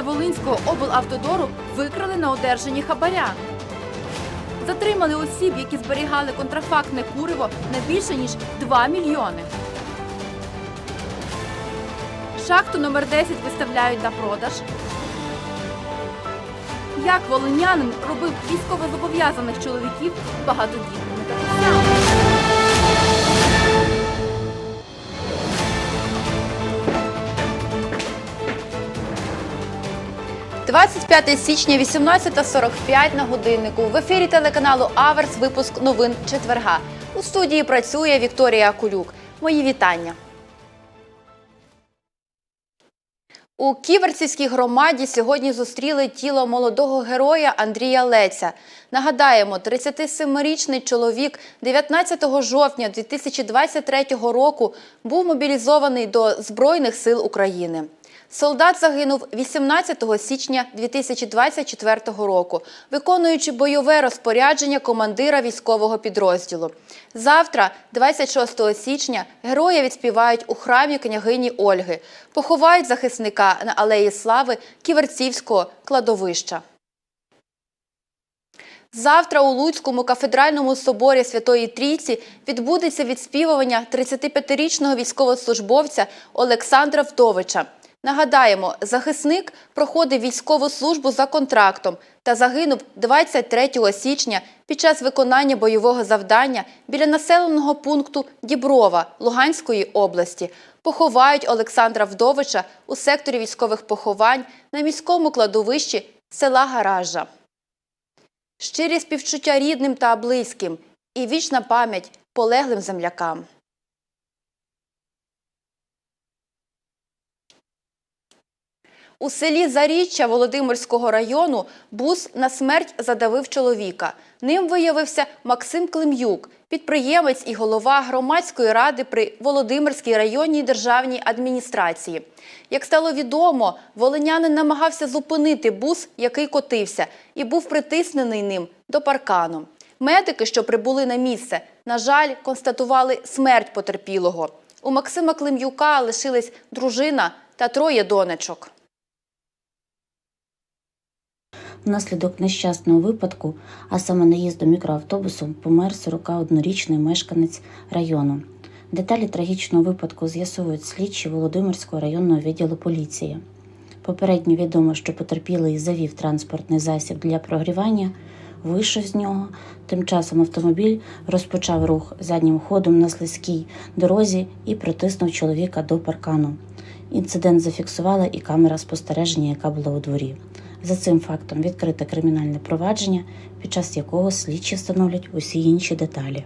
Службовця Волинського облавтодору викрали на одержанні хабаря. Затримали осіб, які зберігали контрафактне куриво на більше ніж 2 мільйони. Шахту номер 10 виставляють на продаж. Як волинянин робив військовозобов'язаних чоловіків багатодітними 25 січня, 18.45 на годиннику. В ефірі телеканалу Аверс. Випуск новин четверга. У студії працює Вікторія Кулюк. Мої вітання. У Ківерцівській громаді сьогодні зустріли тіло молодого героя Андрія Леця. Нагадаємо, 37-річний чоловік 19 жовтня 2023 року був мобілізований до Збройних сил України. Солдат загинув 18 січня 2024 року, виконуючи бойове розпорядження командира військового підрозділу. Завтра, 26 січня, героя відспівають у храмі княгині Ольги. Поховають захисника на алеї Слави Ківерцівського кладовища. Завтра у Луцькому кафедральному соборі Святої Трійці відбудеться відспівування 35-річного військовослужбовця Олександра Вдовича. Нагадаємо, захисник проходив військову службу за контрактом та загинув 23 січня під час виконання бойового завдання біля населеного пункту Діброва Луганської області. Поховають Олександра Вдовича у секторі військових поховань на міському кладовищі села Гаража. Щирі співчуття рідним та близьким і вічна пам'ять полеглим землякам. У селі Заріччя Володимирського району бус на смерть задавив чоловіка. Ним виявився Максим Клим'юк, підприємець і голова громадської ради при Володимирській районній державній адміністрації. Як стало відомо, волинянин намагався зупинити бус, який котився, і був притиснений ним до паркану. Медики, що прибули на місце, на жаль, констатували смерть потерпілого. У Максима Клим'юка лишились дружина та троє донечок. Внаслідок нещасного випадку, а саме наїзду мікроавтобусом, помер 41-річний мешканець району. Деталі трагічного випадку з'ясовують слідчі Володимирського районного відділу поліції. Попередньо відомо, що потерпілий завів транспортний засіб для прогрівання, вийшов з нього. Тим часом автомобіль розпочав рух заднім ходом на слизькій дорозі і притиснув чоловіка до паркану. Інцидент зафіксувала і камера спостереження, яка була у дворі. За цим фактом відкрите кримінальне провадження, під час якого слідчі встановлять усі інші деталі.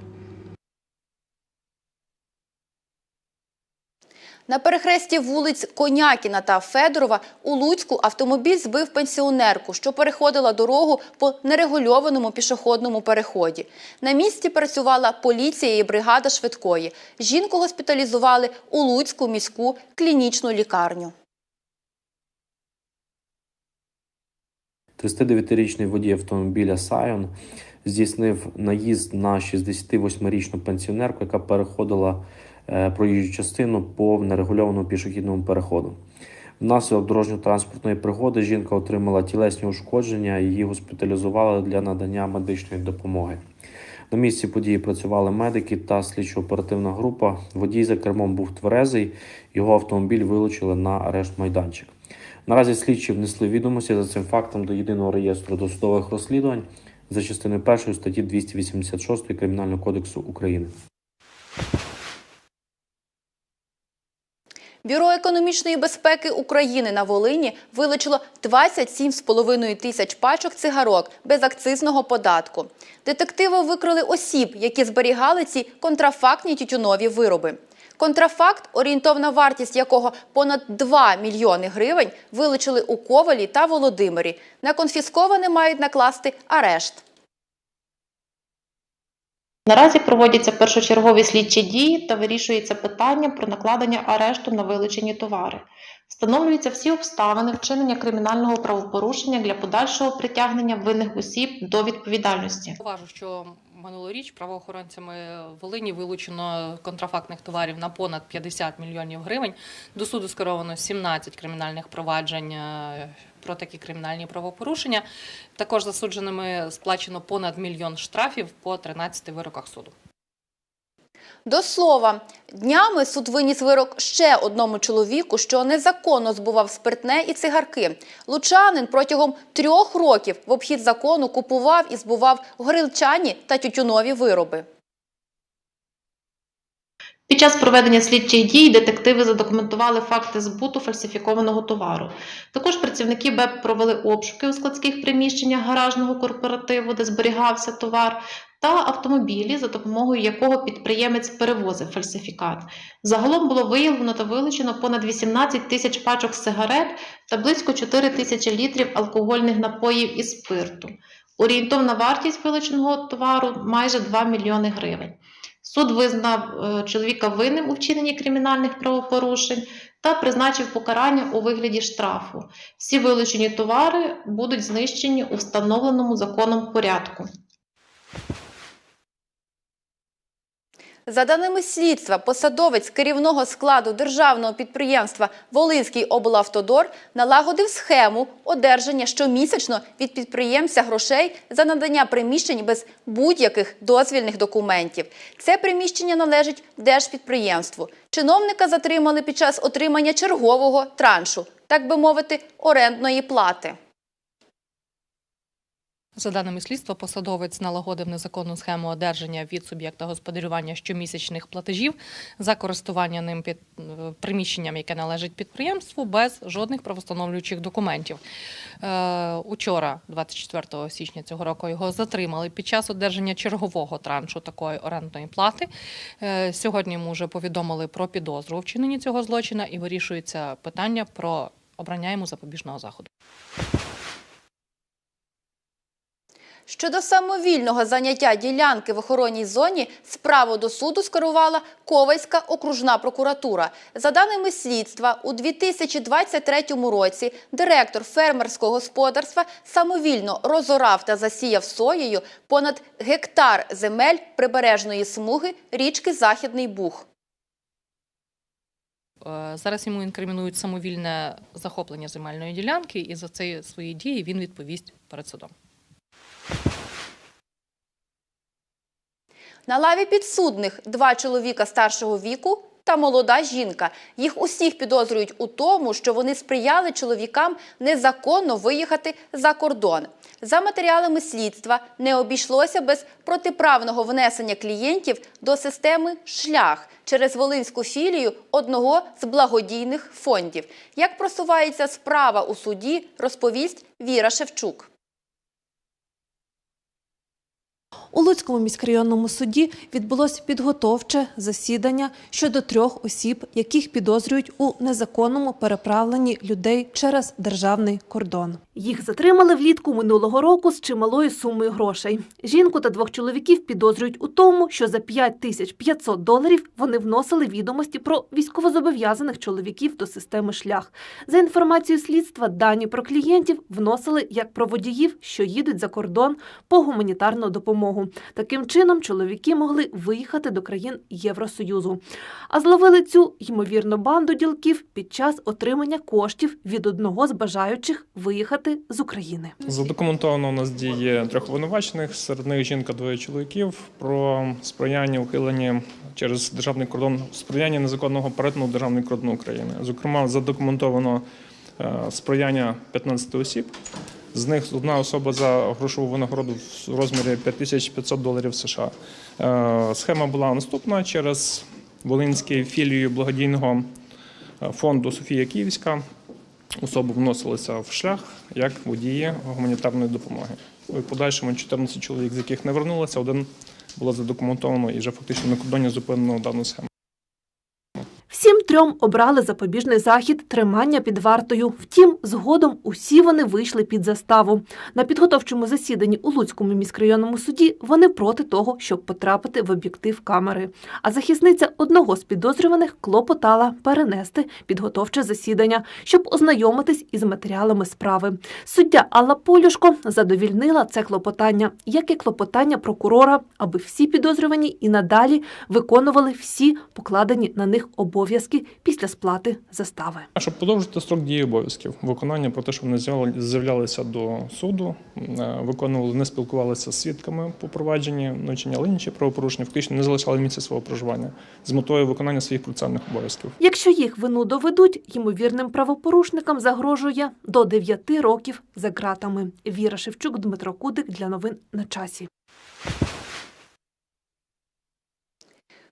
На перехресті вулиць Конякіна та Федорова у Луцьку автомобіль збив пенсіонерку, що переходила дорогу по нерегульованому пішохідному переході. На місці працювала поліція і бригада швидкої. Жінку госпіталізували у Луцьку міську клінічну лікарню. 39-річний водій автомобіля Сайон здійснив наїзд на 68-річну пенсіонерку, яка переходила е, проїжджу частину по нерегульованому пішохідному переходу. Внаслідок дорожньо-транспортної пригоди жінка отримала тілесні ушкодження, її госпіталізували для надання медичної допомоги. На місці події працювали медики та слідчо-оперативна група. Водій за кермом був тверезий, його автомобіль вилучили на арешт майданчик. Наразі слідчі внесли відомості за цим фактом до єдиного реєстру досудових розслідувань за частиною 1 статті 286 Кримінального кодексу України. Бюро економічної безпеки України на Волині вилучило 27,5 тисяч пачок цигарок без акцизного податку. Детективи викрили осіб, які зберігали ці контрафактні тютюнові вироби. Контрафакт, орієнтовна вартість якого понад 2 мільйони гривень, вилучили у Ковалі та Володимирі. На конфісковане мають накласти арешт. Наразі проводяться першочергові слідчі дії та вирішується питання про накладення арешту на вилучені товари. Встановлюються всі обставини вчинення кримінального правопорушення для подальшого притягнення винних осіб до відповідальності. Минулоріч правоохоронцями Волині вилучено контрафактних товарів на понад 50 мільйонів гривень. До суду скеровано 17 кримінальних проваджень е, про такі кримінальні правопорушення. Також засудженими сплачено понад мільйон штрафів по 13 вироках суду. До слова, днями суд виніс вирок ще одному чоловіку, що незаконно збував спиртне і цигарки. Лучанин протягом трьох років в обхід закону купував і збував горілчані та тютюнові вироби. Під час проведення слідчих дій детективи задокументували факти збуту фальсифікованого товару. Також працівники БЕП провели обшуки у складських приміщеннях гаражного корпоративу, де зберігався товар, та автомобілі, за допомогою якого підприємець перевозив фальсифікат. Загалом було виявлено та вилучено понад 18 тисяч пачок сигарет та близько 4 тисячі літрів алкогольних напоїв і спирту. Орієнтовна вартість вилученого товару майже 2 мільйони гривень. Суд визнав е, чоловіка винним у вчиненні кримінальних правопорушень та призначив покарання у вигляді штрафу. Всі вилучені товари будуть знищені у встановленому законом порядку. За даними слідства, посадовець керівного складу державного підприємства Волинський облавтодор налагодив схему одержання щомісячно від підприємця грошей за надання приміщень без будь-яких дозвільних документів. Це приміщення належить держпідприємству. Чиновника затримали під час отримання чергового траншу, так би мовити, орендної плати. За даними слідства, посадовець налагодив незаконну схему одержання від суб'єкта господарювання щомісячних платежів за користування ним під е, приміщенням, яке належить підприємству, без жодних правостановлюючих документів. Е, Учора, 24 січня цього року, його затримали під час одержання чергового траншу такої орендної плати. Е, Сьогодні йому вже повідомили про підозру у цього злочина і вирішується питання про обрання йому запобіжного заходу. Щодо самовільного заняття ділянки в охоронній зоні, справу до суду скерувала Ковальська окружна прокуратура. За даними слідства, у 2023 році директор фермерського господарства самовільно розорав та засіяв соєю понад гектар земель прибережної смуги річки Західний Буг. Е, Зараз йому інкримінують самовільне захоплення земельної ділянки, і за ці свої дії він відповість перед судом. На лаві підсудних два чоловіка старшого віку та молода жінка. Їх усіх підозрюють у тому, що вони сприяли чоловікам незаконно виїхати за кордон. За матеріалами слідства не обійшлося без протиправного внесення клієнтів до системи шлях через волинську філію одного з благодійних фондів. Як просувається справа у суді, розповість Віра Шевчук. У Луцькому міськрайонному суді відбулось підготовче засідання щодо трьох осіб, яких підозрюють у незаконному переправленні людей через державний кордон. Їх затримали влітку минулого року з чималою сумою грошей. Жінку та двох чоловіків підозрюють у тому, що за 5 тисяч 500 доларів вони вносили відомості про військовозобов'язаних чоловіків до системи шлях. За інформацією слідства, дані про клієнтів вносили як про водіїв, що їдуть за кордон по гуманітарну допомогу. Таким чином, чоловіки могли виїхати до країн Євросоюзу. А зловили цю ймовірно банду ділків під час отримання коштів від одного з бажаючих виїхати з України. Задокументовано у нас дії трьох обвинувачених, серед них жінка, двоє чоловіків про сприяння ухиленні через державний кордон, сприяння незаконного перетину державний кордон України. Зокрема, задокументовано е, сприяння 15 осіб. З них одна особа за грошову винагороду в розмірі 5500 доларів США. Е, Схема була наступна через Волинський філію благодійного е, фонду Софія Київська. Особи вносилися в шлях як водії гуманітарної допомоги. У подальшому 14 чоловік, з яких не вернулося, один було задокументовано і вже фактично на кордоні зупинено дану схему. Трьом обрали запобіжний захід тримання під вартою. Втім, згодом усі вони вийшли під заставу. На підготовчому засіданні у Луцькому міськрайонному суді вони проти того, щоб потрапити в об'єктив камери. А захисниця одного з підозрюваних клопотала перенести підготовче засідання, щоб ознайомитись із матеріалами справи. Суддя Алла Полюшко задовільнила це клопотання, як і клопотання прокурора, аби всі підозрювані і надалі виконували всі покладені на них обов'язки після сплати застави. А щоб подовжити строк дії обов'язків, виконання про те, що вони з'явля- з'являлися до суду, е, виконували, не спілкувалися з свідками по провадженні, чиняли інші правопорушення, фактично не залишали місця свого проживання з метою виконання своїх процесуальних обов'язків. Якщо їх вину доведуть, ймовірним правопорушникам загрожує до 9 років за ґратами. Віра Шевчук, Дмитро Кудик для новин на часі.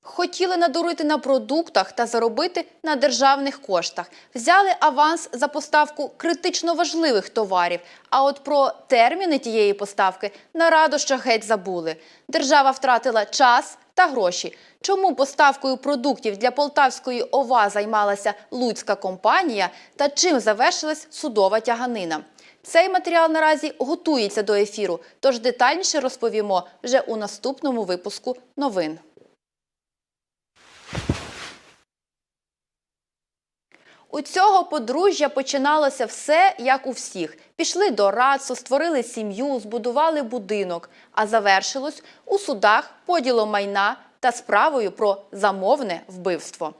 Хотіли надурити на продуктах та заробити на державних коштах. Взяли аванс за поставку критично важливих товарів. А от про терміни тієї поставки на радощах геть забули. Держава втратила час та гроші. Чому поставкою продуктів для полтавської ОВА займалася луцька компанія та чим завершилась судова тяганина? Цей матеріал наразі готується до ефіру, тож детальніше розповімо вже у наступному випуску новин. У цього подружжя починалося все, як у всіх. Пішли до радцу, створили сім'ю, збудували будинок, а завершилось у судах поділом майна та справою про замовне вбивство.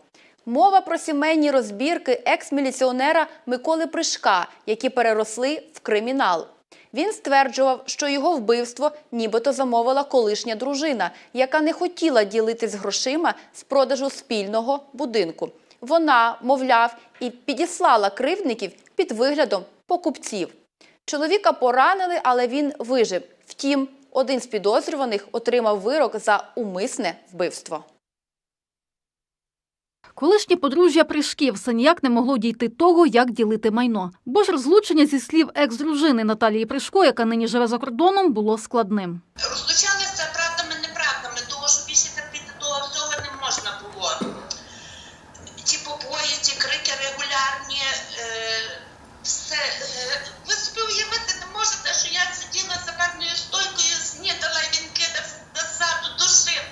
Мова про сімейні розбірки екс-міліціонера Миколи Пришка, які переросли в кримінал. Він стверджував, що його вбивство нібито замовила колишня дружина, яка не хотіла ділитись грошима з продажу спільного будинку. Вона, мовляв, і підіслала кривдників під виглядом покупців. Чоловіка поранили, але він вижив. Втім, один з підозрюваних отримав вирок за умисне вбивство. Колишнє подружжя Пришків все ніяк не могло дійти того, як ділити майно. Бо ж розлучення зі слів екс-дружини Наталії Пришко, яка нині живе за кордоном, було складним. Розлучалися правдами, неправдами, того що більше терпіти того всього не можна було. Ті побої, ті крики регулярні, е, все. Е, ви собі уявити не можете, що я сиділа за барною стойкою, снідала, і він кидав назад, душив.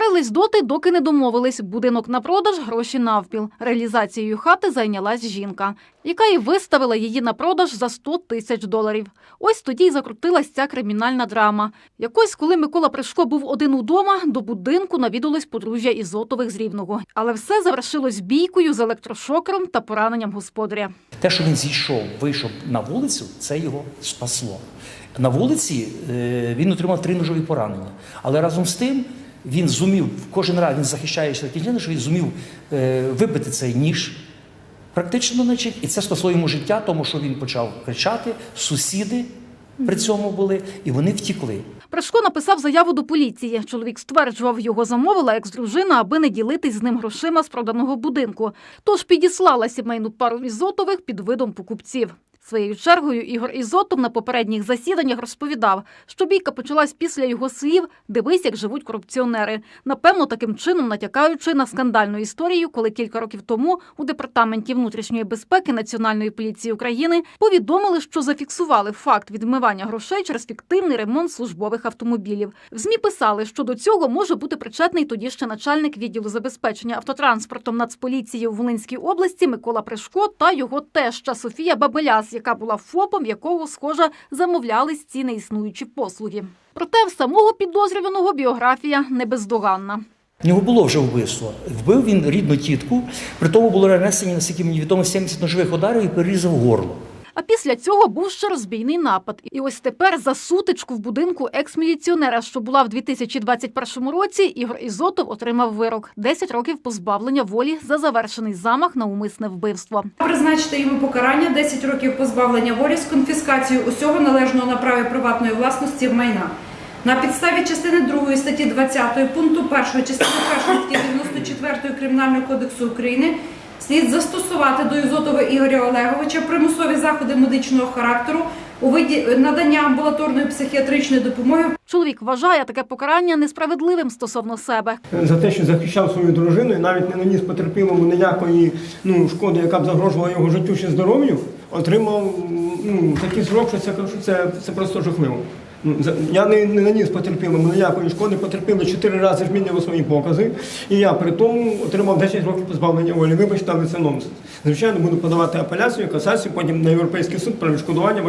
Сварились доти, доки не домовились. Будинок на продаж, гроші навпіл. Реалізацією хати зайнялась жінка, яка і виставила її на продаж за 100 тисяч доларів. Ось тоді й закрутилась ця кримінальна драма. Якось, коли Микола Пришко був один удома, до будинку навідалось подружжя Ізотових з Рівного. Але все завершилось бійкою з електрошокером та пораненням господаря. Те, що він зійшов, вийшов на вулицю, це його спасло. На вулиці е, він отримав три ножові поранення. Але разом з тим він зумів, кожен раз він захищаючи таким що він зумів е, вибити цей ніж. Практично, значить, і це спасло йому життя, тому що він почав кричати, сусіди при цьому були, і вони втікли. Прашко написав заяву до поліції. Чоловік стверджував, його замовила екс-дружина, аби не ділитись з ним грошима з проданого будинку. Тож підіслала сімейну пару ізотових під видом покупців. Своєю чергою Ігор Ізотов на попередніх засіданнях розповідав, що бійка почалась після його слів «Дивись, як живуть корупціонери». Напевно, таким чином натякаючи на скандальну історію, коли кілька років тому у департаменті внутрішньої безпеки Національної поліції України повідомили, що зафіксували факт відмивання грошей через фіктивний ремонт службових автомобілів. В змі писали, що до цього може бути причетний тоді ще начальник відділу забезпечення автотранспортом Нацполіції у Волинській області Микола Пришко та його теща Софія Бабеляс, яка була ФОПом, якого, схоже, замовлялись ці неіснуючі послуги. Проте в самого підозрюваного біографія не бездоганна. Нього було вже вбивство. Вбив він рідну тітку, при тому було нанесені, наскільки мені відомо, 70 ножових ударів і перерізав горло. А після цього був ще розбійний напад. І ось тепер за сутичку в будинку екс-міліціонера, що була в 2021 році, Ігор Ізотов отримав вирок – 10 років позбавлення волі за завершений замах на умисне вбивство. Призначити йому покарання 10 років позбавлення волі з конфіскацією усього належного на праві приватної власності в майна. На підставі частини 2 статті 20 пункту 1 частини 1 статті 94 Кримінального кодексу України слід застосувати до Ізотова Ігоря Олеговича примусові заходи медичного характеру у виді надання амбулаторної психіатричної допомоги Чоловік вважає таке покарання несправедливим стосовно себе. за те, що захищав свою дружину і навіть не наніс потерпілому ніякої ну, шкоди, яка б загрожувала його життю чи здоров'ю, отримав ну, такий срок, що це, що це, це просто жахливо. Я не, не наніс потерпілому ніякої шкоди, потерпіли чотири рази змінював свої покази, і я при тому отримав 10 років позбавлення волі. Вибачте, але це нонсенс. Звичайно, буду подавати апеляцію, касацію, потім на Європейський суд про відшкодування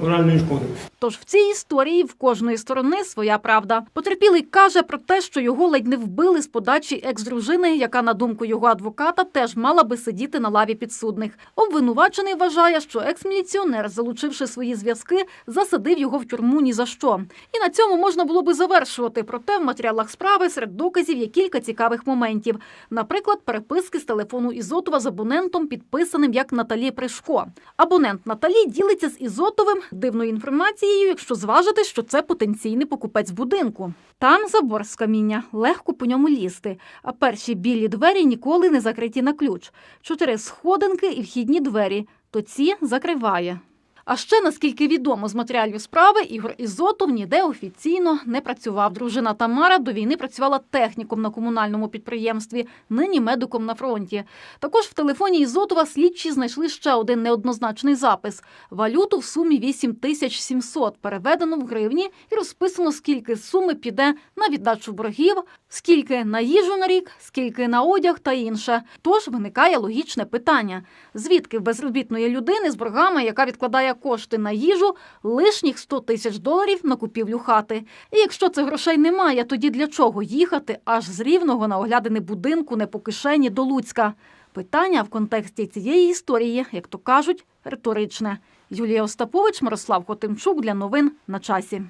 моральної шкоди. Тож в цій історії в кожної сторони своя правда. Потерпілий каже про те, що його ледь не вбили з подачі екс-дружини, яка, на думку його адвоката, теж мала би сидіти на лаві підсудних. Обвинувачений вважає, що екс-міліціонер, залучивши свої зв'язки, засадив його в тюрму ні за що. І на цьому можна було би завершувати. Проте в матеріалах справи серед доказів є кілька цікавих моментів. Наприклад, переписки з телефону Ізотова з абонентом, підписаним як Наталі Пришко. Абонент Наталі ділиться з Ізотовим дивною інформацією, якщо зважити, що це потенційний покупець будинку. Там забор з каміння, легко по ньому лізти, а перші білі двері ніколи не закриті на ключ. Чотири сходинки і вхідні двері, то ці закриває. А ще, наскільки відомо з матеріалів справи, Ігор Ізотов ніде офіційно не працював. Дружина Тамара до війни працювала техніком на комунальному підприємстві, нині медиком на фронті. Також в телефоні Ізотова слідчі знайшли ще один неоднозначний запис. Валюту в сумі 8700 переведено в гривні і розписано, скільки суми піде на віддачу боргів, скільки на їжу на рік, скільки на одяг та інше. Тож виникає логічне питання: звідки в безробітної людини з боргами, яка відкладає кошти на їжу, лишніх 100 тисяч доларів на купівлю хати. І якщо цих грошей немає, тоді для чого їхати аж з рівного на оглядини будинку не по кишені до Луцька? Питання в контексті цієї історії, як то кажуть, риторичне. Юлія Остапович, Мирослав Хотимчук для новин на часі.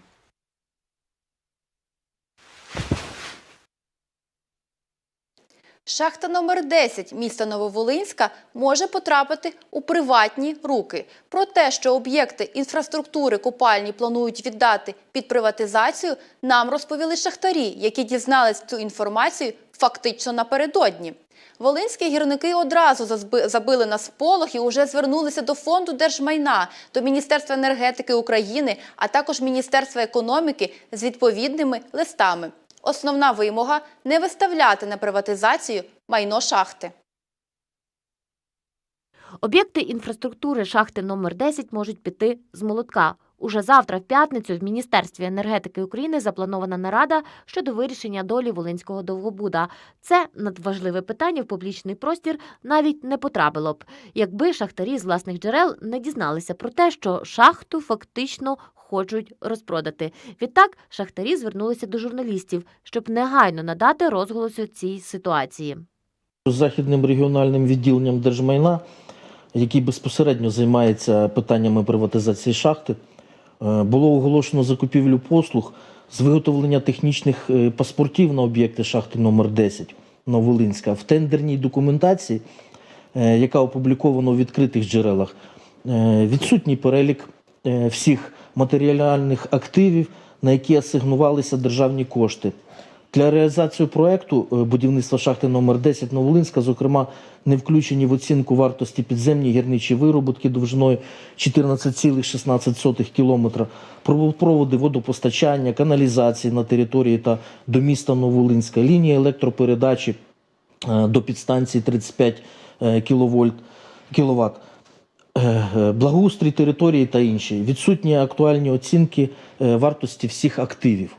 Шахта номер 10 міста Нововолинська може потрапити у приватні руки. Про те, що об'єкти інфраструктури купальні планують віддати під приватизацію, нам розповіли шахтарі, які дізнались цю інформацію фактично напередодні. Волинські гірники одразу забили на сполох і вже звернулися до фонду держмайна, до Міністерства енергетики України, а також Міністерства економіки з відповідними листами. Основна вимога не виставляти на приватизацію майно шахти. Об'єкти інфраструктури шахти номер 10 можуть піти з молотка. Уже завтра, в п'ятницю, в Міністерстві енергетики України запланована нарада щодо вирішення долі Волинського довгобуда. Це надважливе питання в публічний простір навіть не потрапило б, якби шахтарі з власних джерел не дізналися про те, що шахту фактично хочуть розпродати. Відтак шахтарі звернулися до журналістів, щоб негайно надати розголосу цій ситуації. Західним регіональним відділенням держмайна, який безпосередньо займається питаннями приватизації шахти, було оголошено закупівлю послуг з виготовлення технічних е, паспортів на об'єкти шахти номер 10 Новолинська. В тендерній документації, е, яка опублікована у відкритих джерелах, е, відсутній перелік е, всіх матеріальних активів, на які асигнувалися державні кошти. Для реалізації проекту е, будівництва шахти номер 10 Новолинська, зокрема, не включені в оцінку вартості підземні гірничі виробітки довжиною 14,16 км, проводи водопостачання, каналізації на території та до міста Новолинська, лінії електропередачі е, до підстанції 35 кВт, кВт, е, благоустрій території та інші. Відсутні актуальні оцінки е, вартості всіх активів.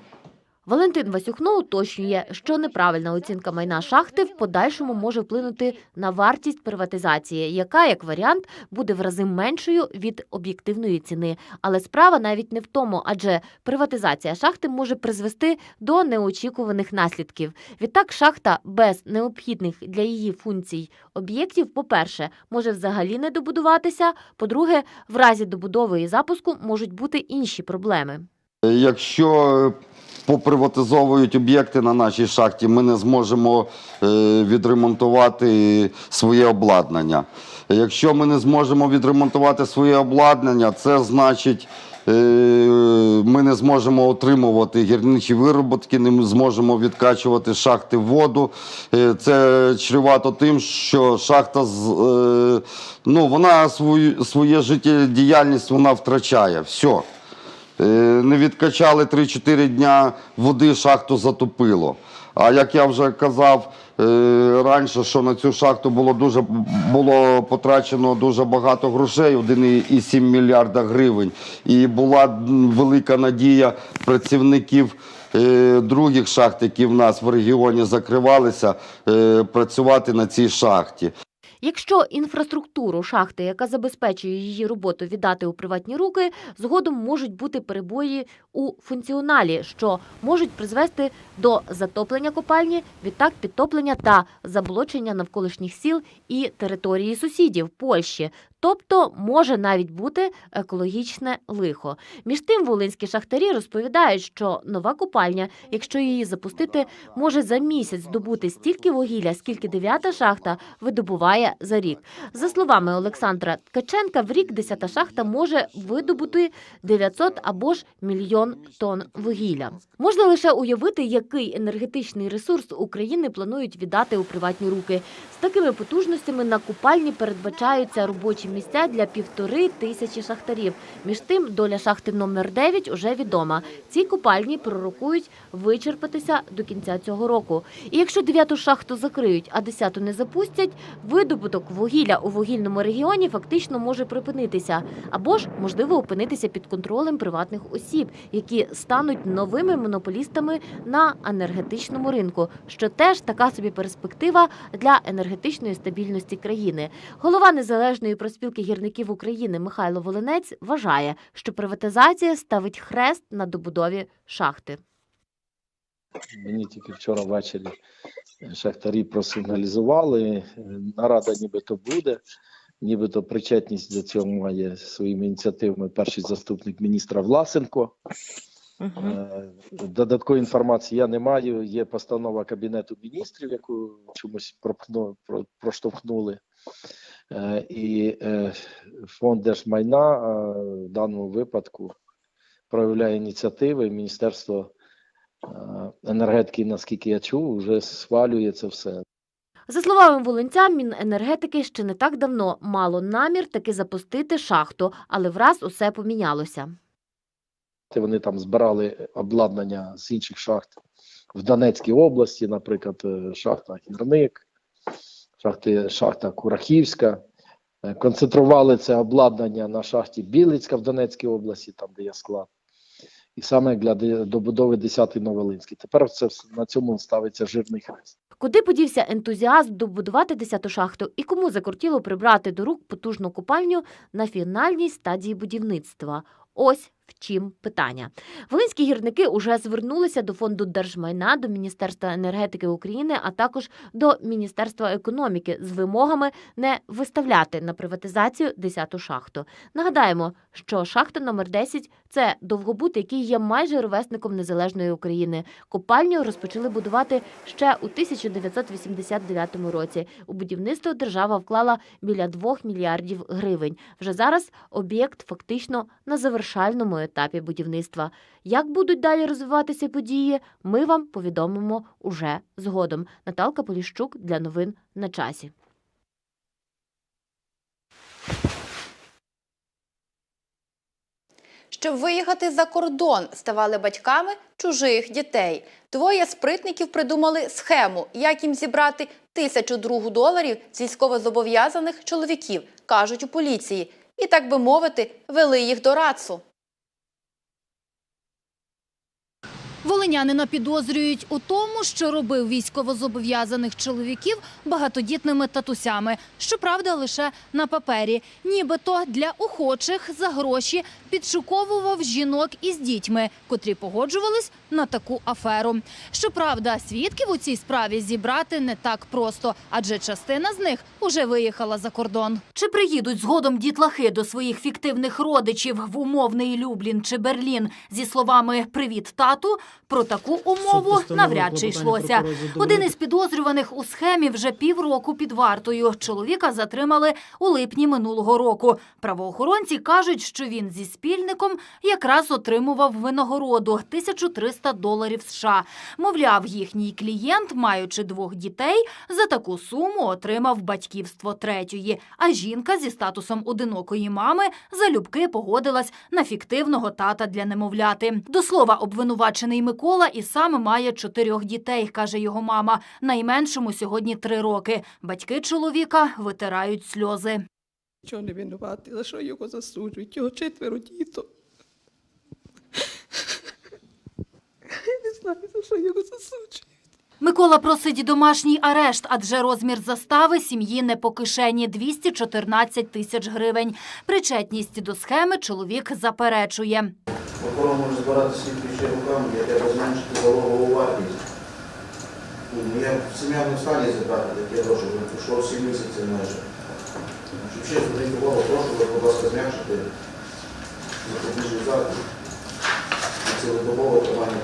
Валентин Васюхно уточнює, що неправильна оцінка майна шахти в подальшому може вплинути на вартість приватизації, яка, як варіант, буде в рази меншою від об'єктивної ціни. Але справа навіть не в тому, адже приватизація шахти може призвести до неочікуваних наслідків. Відтак, шахта без необхідних для її функцій об'єктів, по-перше, може взагалі не добудуватися. По-друге, в разі добудови і запуску можуть бути інші проблеми. Якщо поприватизовують об'єкти на нашій шахті, ми не зможемо е, відремонтувати своє обладнання. Якщо ми не зможемо відремонтувати своє обладнання, це значить е, ми не зможемо отримувати гірничі вироботки, не зможемо відкачувати шахти воду. Е, Це чревато тим, що шахта ну, вона свою, своє життєдіяльність вона втрачає. Все. Е, Не відкачали 3-4 дня води, шахту затопило. А як я вже казав е, раніше, що на цю шахту було дуже було потрачено дуже багато грошей, 1,7 мільярда гривень. І була велика надія працівників е, других шахт, які в нас в регіоні закривалися, працювати на цій шахті. Якщо інфраструктуру шахти, яка забезпечує її роботу, віддати у приватні руки, згодом можуть бути перебої у функціоналі, що можуть призвести до затоплення копальні, відтак підтоплення та заболочення навколишніх сіл і території сусідів Польщі. Тобто може навіть бути екологічне лихо. Між тим, волинські шахтарі розповідають, що нова копальня, якщо її запустити, може за місяць здобути стільки вугілля, скільки дев'ята шахта видобуває за рік. За словами Олександра Ткаченка, в рік десята шахта може видобути 900 або ж мільйон тонн вугілля. Можна лише уявити, який енергетичний ресурс України планують віддати у приватні руки. З такими потужностями на купальні передбачаються робочі місця для півтори тисячі шахтарів. Між тим, доля шахти номер 9 уже відома. Ці купальні пророкують вичерпатися до кінця цього року. І якщо дев'яту шахту закриють, а десяту не запустять, видобуток вугілля у вугільному регіоні фактично може припинитися, або ж можливо опинитися під контролем приватних осіб, які стануть новими монополістами на енергетичному ринку, що теж така собі перспектива для енергетичної стабільності країни. Голова незалежної проспілки гірників України Михайло Волинець вважає, що приватизація ставить хрест на добудові шахти. Мені тільки вчора ввечері шахтарі просигналізували. Нарада нібито буде, нібито причетність до цього має своїми ініціативами перший заступник міністра Власенко. Е, Додаткової інформації я не маю. Є постанова Кабінету міністрів, яку чомусь пропхну- про- проштовхнули. Е, І е, фонд держмайна в даному випадку проявляє ініціативи. Міністерство енергетики, наскільки я чув, вже схвалює це все. За словами Волинця, Міненергетики ще не так давно мало намір таки запустити шахту, але враз усе помінялося. Вони там збирали обладнання з інших шахт в Донецькій області, наприклад, е, шахта Гірник, шахти, шахта Курахівська. Е, Концентрували це обладнання на шахті Білицька в Донецькій області, там де є склад. І саме для добудови 10-ї Новолинській. Тепер це на цьому ставиться жирний хрест. Куди подівся ентузіазм добудувати десяту шахту і кому закортіло прибрати до рук потужну купальню на фінальній стадії будівництва? Ось чим питання. Волинські гірники уже звернулися до фонду держмайна, до Міністерства енергетики України, а також до Міністерства економіки з вимогами не виставляти на приватизацію 10-ту шахту. Нагадаємо, що шахта номер 10 – це довгобут, який є майже ровесником незалежної України. Копальню розпочали будувати ще у 1989 році. У будівництво держава вклала біля 2 мільярдів гривень. Вже зараз об'єкт фактично на завершальному етапі будівництва. Як будуть далі розвиватися події, ми вам повідомимо уже згодом. Наталка Поліщук для новин на часі. Щоб виїхати за кордон, ставали батьками чужих дітей. Двоє спритників придумали схему, як їм зібрати тисячу другу доларів з військовозобов'язаних чоловіків, кажуть у поліції. І, так би мовити, вели їх до рацу. Волинянина підозрюють у тому, що робив військовозобов'язаних чоловіків багатодітними татусями. Щоправда, лише на папері. Нібито для охочих за гроші підшуковував жінок із дітьми, котрі погоджувались на таку аферу. Щоправда, свідків у цій справі зібрати не так просто, адже частина з них уже виїхала за кордон. Чи приїдуть згодом дітлахи до своїх фіктивних родичів в умовний Люблін чи Берлін зі словами Привіт, тату? Про таку умову навряд чи йшлося. Один із підозрюваних у схемі вже півроку під вартою. Чоловіка затримали у липні минулого року. Правоохоронці кажуть, що він зі спільником якраз отримував винагороду 1300 доларів США. Мовляв, їхній клієнт, маючи двох дітей, за таку суму отримав батьківство третьої. А жінка зі статусом одинокої мами залюбки погодилась на фіктивного тата для немовляти. До слова, обвинувачений Микола і сам має чотирьох дітей, каже його мама. Найменшому сьогодні три роки. Батьки чоловіка витирають сльози. Чого не винуватий, за що його засуджують? Його четверо діток. Я не знаю, за що його засуджують. Микола просить домашній арешт, адже розмір застави сім'ї не по кишені – 214 тисяч гривень. Причетність до схеми чоловік заперечує. Прокурор може збирати ще руками, я треба зменшити залогову вартість. Ну, Я сім'я не в стані зібрати такі гроші, бо пройшло 7 місяців майже. Щоб ще звернути увагу, прошу вас, будь ласка, зменшити запобіжний захід. Тримання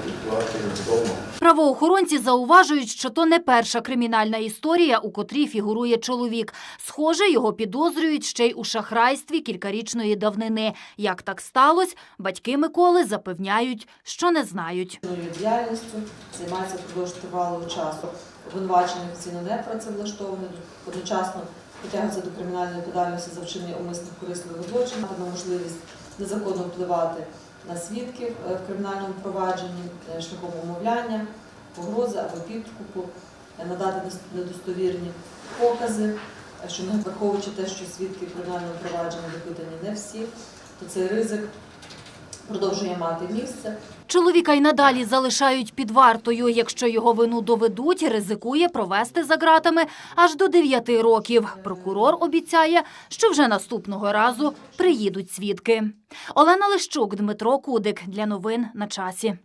вдома. Правоохоронці зауважують, що то не перша кримінальна історія, у котрій фігурує чоловік. Схоже, його підозрюють ще й у шахрайстві кількарічної давнини. Як так сталося, батьки Миколи запевняють, що не знають. діяльністю, займається впродовж тривалого часу. Обвинувачений офіційно не працевлаштований, одночасно притягується до кримінальної відповідальності за вчинення умисних корисливих злочинів, матиме можливість незаконно впливати на свідків е, в кримінальному провадженні е, шляхом умовляння, погрози або підкупу, е, надати недостовірні покази, що не враховуючи те, що свідки в кримінальному провадженні допитані не всі, то цей ризик продовжує мати місце. Чоловіка й надалі залишають під вартою. Якщо його вину доведуть, ризикує провести за ґратами аж до 9 років. Прокурор обіцяє, що вже наступного разу приїдуть свідки. Олена Лищук, Дмитро Кудик. Для новин на часі.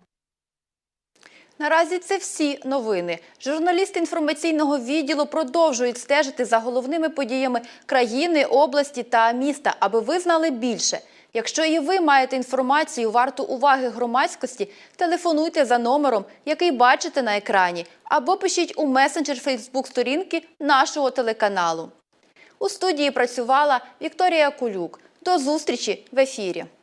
Наразі це всі новини. Журналісти інформаційного відділу продовжують стежити за головними подіями країни, області та міста, аби ви знали більше. Якщо і ви маєте інформацію варту уваги громадськості, телефонуйте за номером, який бачите на екрані, або пишіть у месенджер Фейсбук сторінки нашого телеканалу. У студії працювала Вікторія Кулюк. До зустрічі в ефірі. –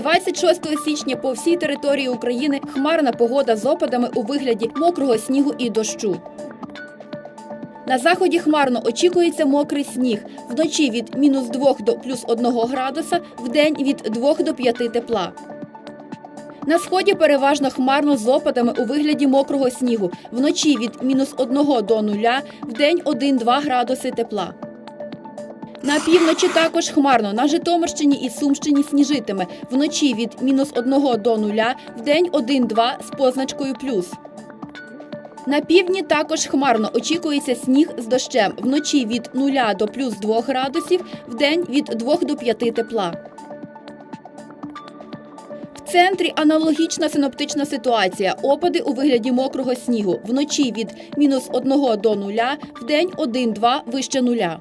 26 січня по всій території України хмарна погода з опадами у вигляді мокрого снігу і дощу. На заході хмарно очікується мокрий сніг. Вночі від мінус 2 до плюс 1 градуса, вдень від 2 до 5 тепла. На сході переважно хмарно з опадами у вигляді мокрого снігу. Вночі від мінус 1 до 0, вдень 1-2 градуси тепла. На півночі також хмарно. На Житомирщині і Сумщині сніжитиме. Вночі від мінус 1 до 0, вдень 1-2 з позначкою плюс. На півдні також хмарно. Очікується сніг з дощем. Вночі від 0 до плюс 2 градусів, вдень від 2 до 5 тепла. В центрі аналогічна синоптична ситуація. Опади у вигляді мокрого снігу. Вночі від мінус 1 до 0, вдень 1-2 вище нуля.